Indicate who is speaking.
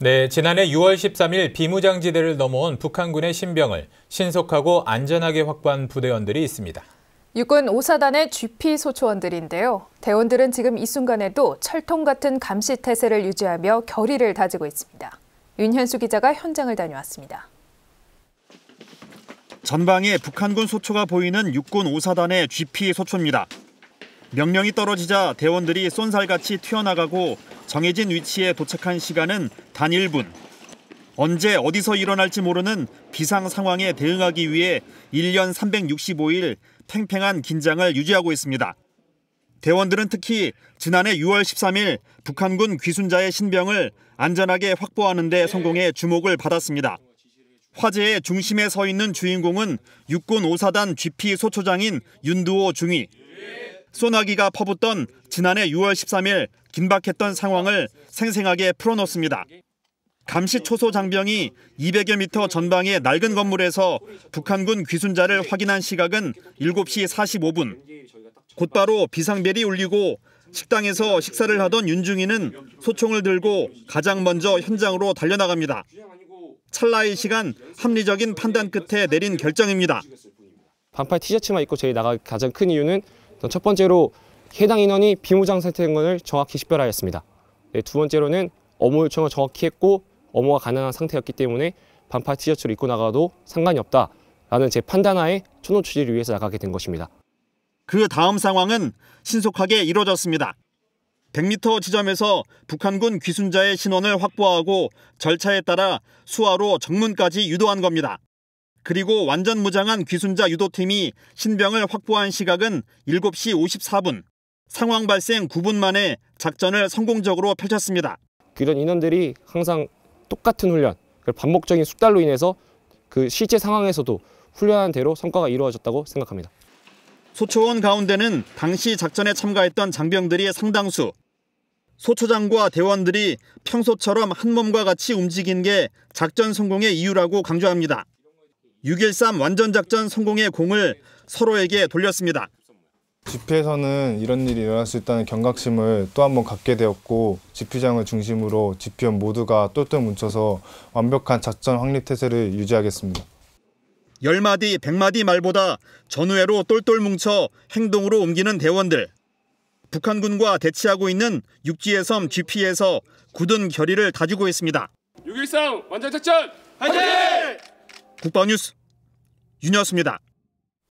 Speaker 1: 네, 지난해 6월 13일 비무장지대를 넘어온 북한군의 신병을 신속하고 안전하게 확보한 부대원들이 있습니다.
Speaker 2: 육군 5사단의 GP 소초원들인데요. 대원들은 지금 이 순간에도 철통 같은 감시 태세를 유지하며 결의를 다지고 있습니다. 윤현수 기자가 현장을 다녀왔습니다.
Speaker 3: 전방에 북한군 소초가 보이는 육군 5사단의 GP 소초입니다. 명령이 떨어지자 대원들이 쏜살같이 튀어나가고 정해진 위치에 도착한 시간은 단 1분. 언제 어디서 일어날지 모르는 비상 상황에 대응하기 위해 1년 365일 팽팽한 긴장을 유지하고 있습니다. 대원들은 특히 지난해 6월 13일 북한군 귀순자의 신병을 안전하게 확보하는 데 성공해 주목을 받았습니다. 화재의 중심에 서 있는 주인공은 육군 5사단 GP 소초장인 윤두호 중위. 소나기가 퍼붓던 지난해 6월 13일 긴박했던 상황을 생생하게 풀어놓습니다. 감시 초소 장병이 200여 미터 전방의 낡은 건물에서 북한군 귀순자를 확인한 시각은 7시 45분. 곧바로 비상벨이 울리고 식당에서 식사를 하던 윤중이는 소총을 들고 가장 먼저 현장으로 달려나갑니다. 찰나의 시간 합리적인 판단 끝에 내린 결정입니다.
Speaker 4: 반팔 티셔츠만 입고 저희 나갈 가장 큰 이유는 첫 번째로 해당 인원이 비무장 상태인 것을 정확히 식별하였습니다. 네, 두 번째로는 업무 요청을 정확히 했고 업무가 가능한 상태였기 때문에 반팔 티셔츠를 입고 나가도 상관이 없다라는 제 판단하에 초노 취지를 위해서 나가게 된 것입니다.
Speaker 3: 그 다음 상황은 신속하게 이뤄졌습니다. 100m 지점에서 북한군 귀순자의 신원을 확보하고 절차에 따라 수화로 정문까지 유도한 겁니다. 그리고 완전 무장한 귀순자 유도팀이 신병을 확보한 시각은 7시 54분. 상황 발생 9분 만에 작전을 성공적으로 펼쳤습니다.
Speaker 4: 그런 인원들이 항상 똑같은 훈련, 반복적인 숙달로 인해서 그 실제 상황에서도 훈련한 대로 성과가 이루어졌다고 생각합니다.
Speaker 3: 소초원 가운데는 당시 작전에 참가했던 장병들이 상당수. 소초장과 대원들이 평소처럼 한 몸과 같이 움직인 게 작전 성공의 이유라고 강조합니다. 6.13 완전작전 성공의 공을 서로에게 돌렸습니다.
Speaker 5: GP에서는 이런 일이 일어날 수 있다는 경각심을 또 한 번 갖게 되었고 GP장을 중심으로 GP원 모두가 똘똘 뭉쳐서 완벽한 작전 확립 태세를 유지하겠습니다.
Speaker 3: 10마디, 100마디 말보다 전후회로 똘똘 뭉쳐 행동으로 옮기는 대원들. 북한군과 대치하고 있는 육지의 섬 GP에서 굳은 결의를 다지고 있습니다.
Speaker 6: 6.13 완전작전
Speaker 3: 화이팅! 국방뉴스 윤여수입니다.